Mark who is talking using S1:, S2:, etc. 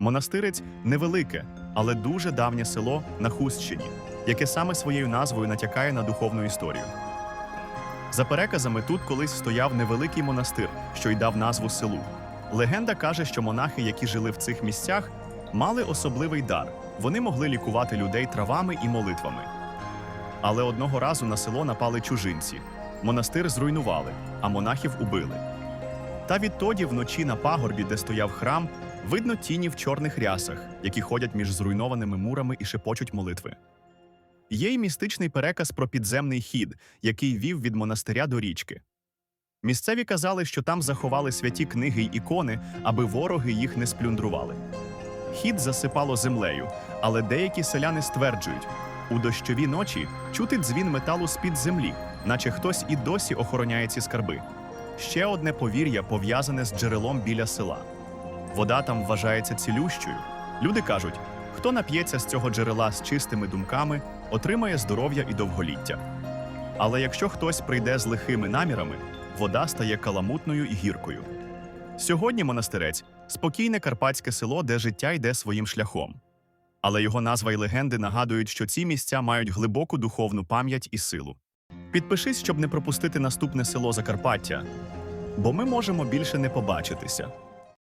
S1: Монастирець невелике, але дуже давнє село на Хустщині, яке саме своєю назвою натякає на духовну історію. За переказами, тут колись стояв невеликий монастир, що й дав назву селу. Легенда каже, що монахи, які жили в цих місцях, мали особливий дар. Вони могли лікувати людей травами і молитвами. Але одного разу на село напали чужинці. Монастир зруйнували, а монахів убили. Та відтоді вночі на пагорбі, де стояв храм, видно тіні в чорних рясах, які ходять між зруйнованими мурами і шепочуть молитви. Є й містичний переказ про підземний хід, який вів від монастиря до річки. Місцеві казали, що там заховали святі книги й ікони, аби вороги їх не сплюндрували. Хід засипало землею, але деякі селяни стверджують, у дощові ночі чути дзвін металу з-під землі, наче хтось і досі охороняє ці скарби. Ще одне повір'я пов'язане з джерелом біля села. Вода там вважається цілющою. Люди кажуть, хто нап'ється з цього джерела з чистими думками, отримає здоров'я і довголіття. Але якщо хтось прийде з лихими намірами, вода стає каламутною і гіркою. Сьогодні монастирець спокійне карпатське село, де життя йде своїм шляхом. Але його назва й легенди нагадують, що ці місця мають глибоку духовну пам'ять і силу. Підпишись, щоб не пропустити наступне село Закарпаття, бо ми можемо більше не побачитися.